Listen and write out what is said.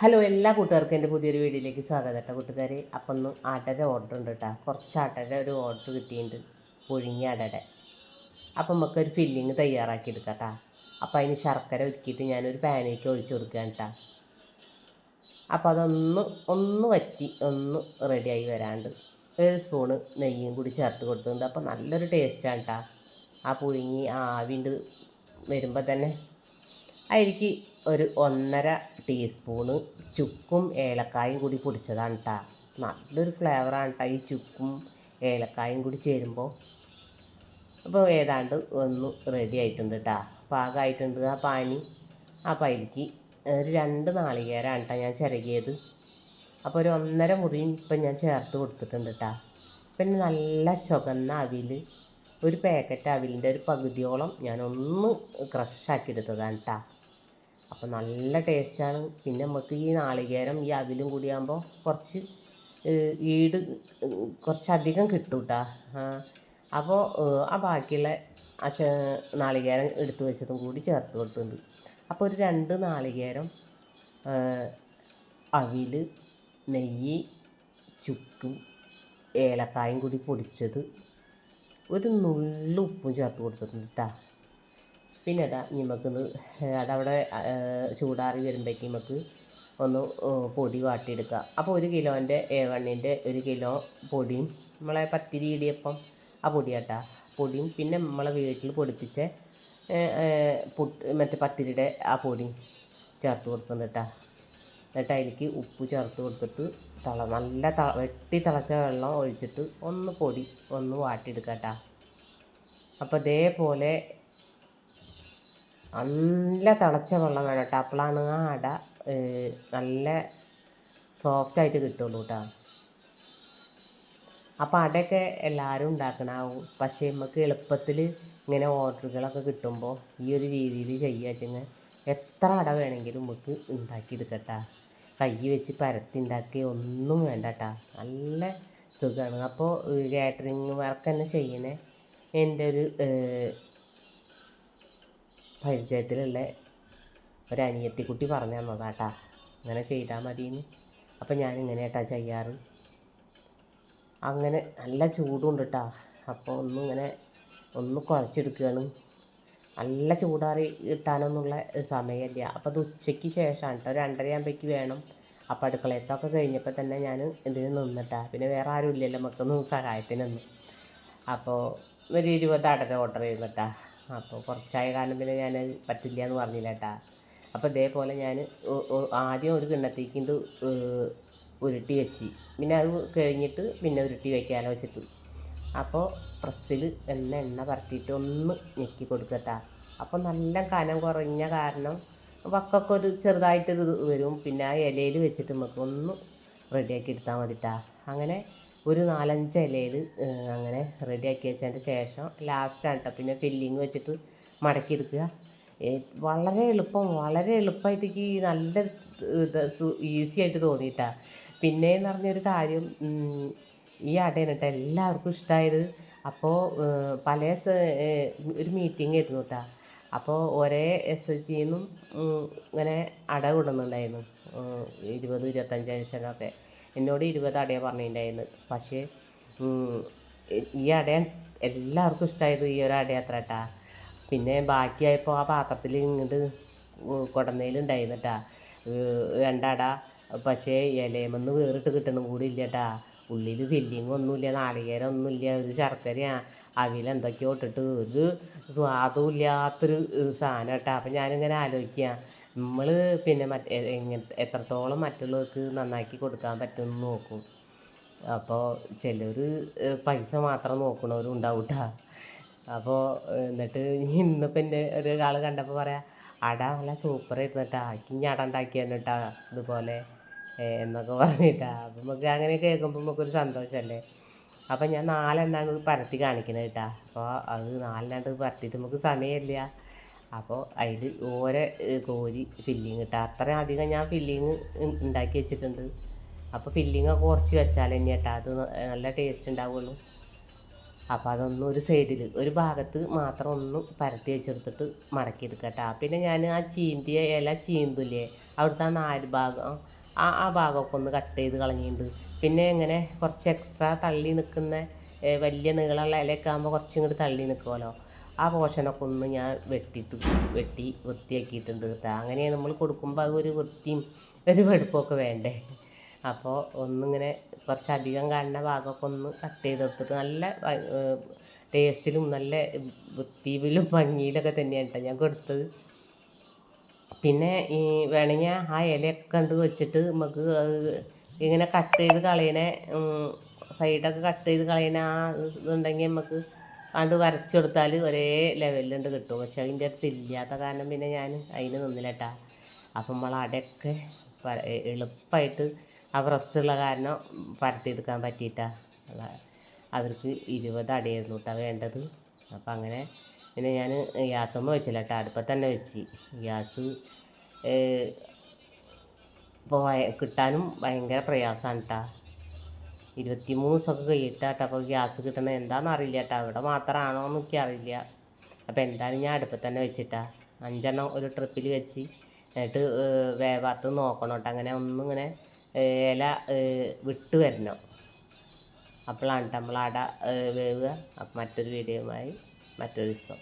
Hello എല്ലാ കൂട്ടുകാർക്കും എന്റെ പുതിയൊരു വീഡിയോയിലേക്ക് സ്വാഗതം കേട്ടോ കൂട്ടുകാരെ. അപ്പം ഒന്ന് ആട്ടര ഓർഡർ ഉണ്ട് കേട്ടോ കുറച്ച് ആട്ടര ഒരു ഓർഡർ കിട്ടിയിട്ടുണ്ട് പുഴുങ്ങിയ അടയുടെ അപ്പം നമുക്കൊരു ഫില്ലിങ് തയ്യാറാക്കി എടുക്കാം കേട്ടോ അപ്പോൾ അതിന് ശർക്കര ഒരുക്കിയിട്ട് ഞാനൊരു പാനിലേക്ക് ഒഴിച്ചു കൊടുക്കുകയാണ് കേട്ടോ അപ്പോൾ അതൊന്ന് ഒന്ന് വറ്റി ഒന്ന് റെഡിയായി വരാണ്ട് ഒരു സ്പൂണ് നെയ്യും കൂടി ചേർത്ത് കൊടുത്തിട്ടുണ്ട്. അപ്പോൾ നല്ലൊരു ടേസ്റ്റാണ് കേട്ടോ ആ പുഴുങ്ങി ആവിന്റെ വരുമ്പോൾ തന്നെ. അതിലേക്ക് ഒരു ഒന്നര ടീസ്പൂണ് ചുക്കും ഏലക്കായും കൂടി പൊടിച്ചതാണ് കേട്ടോ നല്ലൊരു ഫ്ലേവറാണ് കേട്ടോ ഈ ചുക്കും ഏലക്കായും കൂടി ചേരുമ്പോൾ അപ്പോൾ ഏതാണ്ട് ഒന്ന് റെഡി ആയിട്ടുണ്ട് കേട്ടോ പാകമായിട്ടുണ്ട് ആ പാനി ആ പൈലിക്ക് ഒരു രണ്ട് നാളികേരാണ് കേട്ടോ ഞാൻ ചിരകിയത്. അപ്പോൾ ഒരു ഒന്നര മുറിയും ഇപ്പം ഞാൻ ചേർത്ത് കൊടുത്തിട്ടുണ്ട് കേട്ടോ പിന്നെ നല്ല ചുവന്ന അവിൽ ഒരു പാക്കറ്റ് അവിലിന്റെ ഒരു പകുതിയോളം ഞാൻ ഒന്ന് ക്രഷാക്കി എടുത്തതാണ് കേട്ടോ അപ്പോൾ നല്ല ടേസ്റ്റാണ് പിന്നെ നമുക്ക് ഈ നാളികേരം ഈ അവിലും കൂടിയാകുമ്പോൾ കുറച്ച് ഈട് കുറച്ചധികം കിട്ടും കേട്ടോ അപ്പോൾ ആ ബാക്കിയുള്ള അശ നാളികേരം എടുത്തു വെച്ചതും കൂടി ചേർത്ത് കൊടുത്തിട്ടുണ്ട്. അപ്പോൾ ഒരു രണ്ട് നാളികേരം അവിൽ നെയ്യ് ചുക്കും ഏലക്കായും കൂടി പൊടിച്ചത് ഒരു നുള്ളു ഉപ്പും ചേർത്ത് കൊടുത്തിട്ടുണ്ട് കേട്ടോ പിന്നെ ഇതാ നമുക്കൊന്ന് അതവിടെ ചൂടാറി വരുമ്പോഴേക്കും നമുക്ക് ഒന്ന് പൊടി വാട്ടിയെടുക്കുക. അപ്പോൾ ഒരു കിലോന്റെ ഏവണ്ണിന്റെ ഒരു കിലോ പൊടിയും നമ്മളെ പത്തിരി ഇടിയപ്പം ആ പൊടി കേട്ടാ പൊടിയും പിന്നെ നമ്മളെ വീട്ടിൽ പൊടിപ്പിച്ച പുട്ട് മറ്റേ പത്തിരിയുടെ ആ പൊടിയും ചേർത്ത് കൊടുത്തുണ്ട് കേട്ടാ എന്നിട്ട് അതിലേക്ക് ഉപ്പ് ചേർത്ത് കൊടുത്തിട്ട് തള നല്ല ത വെട്ടി തിളച്ച വെള്ളം ഒഴിച്ചിട്ട് ഒന്ന് പൊടി ഒന്ന് വാട്ടിയെടുക്കാം കേട്ടാ അപ്പോൾ ഇതേപോലെ നല്ല തിളച്ച വെള്ളം വേണം കേട്ടോ. അപ്പോഴാണ് ആ അട നല്ല നല്ല സോഫ്റ്റായിട്ട് കിട്ടുള്ളൂ കേട്ടോ അപ്പോൾ അടയൊക്കെ എല്ലാവരും ഉണ്ടാക്കണാവും. പക്ഷേ നമുക്ക് എളുപ്പത്തിൽ ഇങ്ങനെ ഓർഡറുകളൊക്കെ കിട്ടുമ്പോൾ ഈ ഒരു രീതിയിൽ ചെയ്യുക വെച്ചെങ്കിൽ എത്ര അട വേണമെങ്കിലും നമുക്ക് ഉണ്ടാക്കിയെടുക്കട്ടാ. കൈ വെച്ച് പരത്തി ഉണ്ടാക്കി ഒന്നും വേണ്ട കേട്ടാ നല്ല സുഖമാണ് അപ്പോൾ കാറ്ററിങ് വർക്ക് തന്നെ ചെയ്യണേ. എന്റെ ഒരു പരിചയത്തിലുള്ള ഒരു അനിയത്തിക്കുട്ടി പറഞ്ഞു തന്നതാട്ടാ. അങ്ങനെ ചെയ്താൽ മതിയെന്ന്. അപ്പം ഞാൻ ഇങ്ങനെ കേട്ടാ ചെയ്യാറ്. അങ്ങനെ നല്ല ചൂടുണ്ട് കേട്ടാ അപ്പോൾ ഒന്നും ഇങ്ങനെ ഒന്ന് കുറച്ചെടുക്കുകയാണ് നല്ല ചൂടാറി കിട്ടാനൊന്നുള്ള സമയമില്ല. അപ്പോൾ അത് ഉച്ചയ്ക്ക് ശേഷമാണ് കേട്ടോ രണ്ടരയാകുമ്പോഴേക്ക് വേണം. അപ്പോൾ അടുക്കളയത്തൊക്കെ കഴിഞ്ഞപ്പോൾ തന്നെ ഞാൻ ഇതിന് നിന്നിട്ടാ. പിന്നെ വേറെ ആരും ഇല്ലല്ലോ നമുക്കൊന്നും സഹായത്തിനൊന്നും. അപ്പോൾ ഒരു ഇരുപത് അടര ഓർഡർ ചെയ്തിട്ടാ. അപ്പോൾ കുറച്ചായ കാലം പിന്നെ ഞാൻ പറ്റില്ല എന്ന് പറഞ്ഞില്ല കേട്ടാ അപ്പോൾ ഇതേപോലെ ഞാൻ ആദ്യം ഒരു കിണ്ണത്തേക്കിണ്ട് ഉരുട്ടി വെച്ച്. പിന്നെ അത് കഴിഞ്ഞിട്ട് പിന്നെ ഉരുട്ടി വയ്ക്കാനോ വെച്ചിട്ട്. അപ്പോൾ പ്രസ്സിൽ എണ്ണ എണ്ണ പരത്തിയിട്ട് ഒന്ന് ഞെക്കി കൊടുക്കട്ടാ അപ്പോൾ നല്ല കനം കുറഞ്ഞ കാരണം വക്കൊക്കെ ഒരു ചെറുതായിട്ട് വരും. പിന്നെ ആ ഇലയിൽ വെച്ചിട്ട് നമുക്ക് ഒന്ന് റെഡിയാക്കി എടുത്താൽ മതിട്ടാ അങ്ങനെ ഒരു നാലഞ്ച് ഇലയിൽ അങ്ങനെ റെഡി റെഡിയാക്കി വെച്ചതിന്റെ ശേഷം ലാസ്റ്റാണ് കേട്ടോ പിന്നെ ഫില്ലിങ് വെച്ചിട്ട് മടക്കി എടുക്കുക വളരെ എളുപ്പം വളരെ എളുപ്പമായിട്ട് എനിക്ക് നല്ല ഈസി ആയിട്ട് തോന്നിയിട്ടാ. പിന്നെ എന്ന് പറഞ്ഞൊരു കാര്യം ഈ അടയാണ് എല്ലാവർക്കും ഇഷ്ടമായത് അപ്പോൾ പല ഒരു മീറ്റിംഗ് ആയിരുന്നു കേട്ടോ അപ്പോൾ ഒരേ എസ് എച്ച് ജിന്നും ഇങ്ങനെ അട വിടുന്നുണ്ടായിരുന്നു ഇരുപത് ഇരുപത്തഞ്ച് ലക്ഷമൊക്കെ എന്നോട് ഇരുപത് അടയാണ് പറഞ്ഞിട്ടുണ്ടായിരുന്നു. പക്ഷേ ഈ അട എല്ലാവർക്കും ഇഷ്ടമായത് ഈ ഒരു അട അത്ര കേട്ടാ പിന്നെ ബാക്കിയായപ്പോൾ ആ പാത്രത്തിൽ ഇങ്ങോട്ട് കുടന്നേലുണ്ടായിരുന്നു കേട്ടാ രണ്ടട പക്ഷേ ഇലയമെന്ന് വേറിട്ട് കിട്ടണം കൂടി ഇല്ല കേട്ടാ ഉള്ളിൽ ഫില്ലിങ് ഒന്നുമില്ല നാളികേരം ഒന്നുമില്ല ഒരു ശർക്കരയാണ് ശർക്കര അവിലെന്തൊക്കെയോ ഇട്ടിട്ട് ഒരു സ്വാദും ഇല്ലാത്തൊരു സാധനം കേട്ടാ അപ്പം ഞാനിങ്ങനെ ആലോചിക്കുക നമ്മൾ പിന്നെ മറ്റേ എങ്ങനെ എത്രത്തോളം മറ്റുള്ളവർക്ക് നന്നാക്കി കൊടുക്കാൻ പറ്റുമെന്ന് നോക്കും. അപ്പോൾ ചിലർ പൈസ മാത്രം നോക്കണവരും ഉണ്ടാവും അപ്പോൾ എന്നിട്ട് ഇന്നിപ്പോൾ എന്റെ ഒരാൾ കണ്ടപ്പോൾ പറയാം അട നല്ല സൂപ്പർ കേട്ടാ ഇനി അട ഉണ്ടാക്കിയാണ് കേട്ടാ ഇതുപോലെ എന്നൊക്കെ പറഞ്ഞിട്ടാ. അപ്പം നമുക്ക് അങ്ങനെ കേൾക്കുമ്പോൾ നമുക്കൊരു സന്തോഷമല്ലേ അപ്പം ഞാൻ നാലെണ്ണാണ് പരത്തി കാണിക്കുന്നത് കേട്ടാ. അപ്പോൾ അത് നാലെണ്ണാണ്ട് പരത്തിയിട്ട് നമുക്ക് സമയമില്ല. അപ്പോൾ അതിൽ ഓരോ കോരി ഫില്ലിങ് ഇട്ടാൽ അത്രയും അധികം ഞാൻ ഫില്ലിങ് ഉണ്ടാക്കി വെച്ചിട്ടുണ്ട്. അപ്പോൾ ഫില്ലിങ് ഒക്കെ കുറച്ച് വെച്ചാൽ തന്നെ കേട്ടാ അത് നല്ല ടേസ്റ്റ് ഉണ്ടാവുള്ളൂ അപ്പോൾ അതൊന്നും ഒരു സൈഡിൽ ഒരു ഭാഗത്ത് മാത്രം ഒന്ന് പരത്തി വെച്ചെടുത്തിട്ട് മടക്കി എടുക്കട്ടെ പിന്നെ ഞാൻ ആ ചീന്തിയ ഇല ചീന്തില്ലേ അവിടുത്തെ ആ നാല് ഭാഗം ആ ആ ഭാഗമൊക്കെ ഒന്ന് കട്ട് ചെയ്ത് കളഞ്ഞിട്ടുണ്ട് പിന്നെ ഇങ്ങനെ കുറച്ച് എക്സ്ട്രാ തള്ളി നിൽക്കുന്ന വലിയ നീളമുള്ള ഇലയൊക്കെ ആകുമ്പോൾ കുറച്ചും കൂടി തള്ളി നിൽക്കുമല്ലോ ആ പോർഷനൊക്കെ ഒന്ന് ഞാൻ വെട്ടിയിട്ട് വെട്ടി വൃത്തിയാക്കിയിട്ടുണ്ട് കേട്ടോ. അങ്ങനെ നമ്മൾ കൊടുക്കുമ്പോൾ അത് ഒരു വൃത്തിയും ഒരു വെടുപ്പൊക്കെ വേണ്ടേ? അപ്പോൾ ഒന്നിങ്ങനെ കുറച്ചധികം കാണുന്ന ഭാഗമൊക്കെ ഒന്ന് കട്ട് ചെയ്തെടുത്തിട്ട് നല്ല ടേസ്റ്റിലും നല്ല വൃത്തിയിലും ഭംഗിയിലൊക്കെ തന്നെയാണ് കേട്ടോ ഞാൻ കൊടുത്തത്. പിന്നെ ഈ വേണമെങ്കിൽ ആ ഇലയൊക്കെ കണ്ട് വെച്ചിട്ട് നമുക്ക് ഇങ്ങനെ കട്ട് ചെയ്ത് കളയണേ സൈഡൊക്കെ കട്ട് ചെയ്ത് കളയണ ആ ഇതുണ്ടെങ്കിൽ നമുക്ക് അത് വരച്ചെടുത്താൽ ഒരേ ലെവലിലുണ്ട് കിട്ടും. പക്ഷെ അതിന്റെ അടുത്ത് ഇല്ലാത്ത കാരണം പിന്നെ ഞാൻ അതിന് നിന്നില്ലട്ടാ. അപ്പം നമ്മൾ അടയൊക്കെ എളുപ്പമായിട്ട് ആ പ്രസ്സുള്ള കാരണം പരത്തിയെടുക്കാൻ പറ്റിയിട്ടാ. അവർക്ക് ഇരുപത് അടയായിരുന്നു കേട്ടോ വേണ്ടത്. അപ്പം അങ്ങനെ പിന്നെ ഞാൻ ഗ്യാസൊന്നും വെച്ചില്ല കേട്ടോ അടുപ്പത്ത് തന്നെ വെച്ച്. ഗ്യാസ് ഇപ്പോൾ കിട്ടാനും ഭയങ്കര പ്രയാസമാണ് കേട്ടോ ഇരുപത്തിമൂന്ന് ദിവസമൊക്കെ കഴിയിട്ടാട്ടോ അപ്പോൾ ഗ്യാസ് കിട്ടണത് എന്താണെന്ന് അറിയില്ല കേട്ടോ അവിടെ മാത്രമാണോ എന്ന് എനിക്ക് അറിയില്ല. അപ്പോൾ എന്തായാലും ഞാൻ അടുപ്പത്ത് തന്നെ വെച്ചിട്ടാ. അഞ്ചെണ്ണം ഒരു ട്രിപ്പിൽ വെച്ച് എന്നിട്ട് വേവാത്ത് നോക്കണം കേട്ടോ. അങ്ങനെ ഒന്നും ഇങ്ങനെ ഇല വിട്ട് വരണം. അപ്പോഴാണ് നമ്മളവിടെ വേവുക. അപ്പം മറ്റൊരു വീഡിയോയുമായി മറ്റൊരു ദിവസം.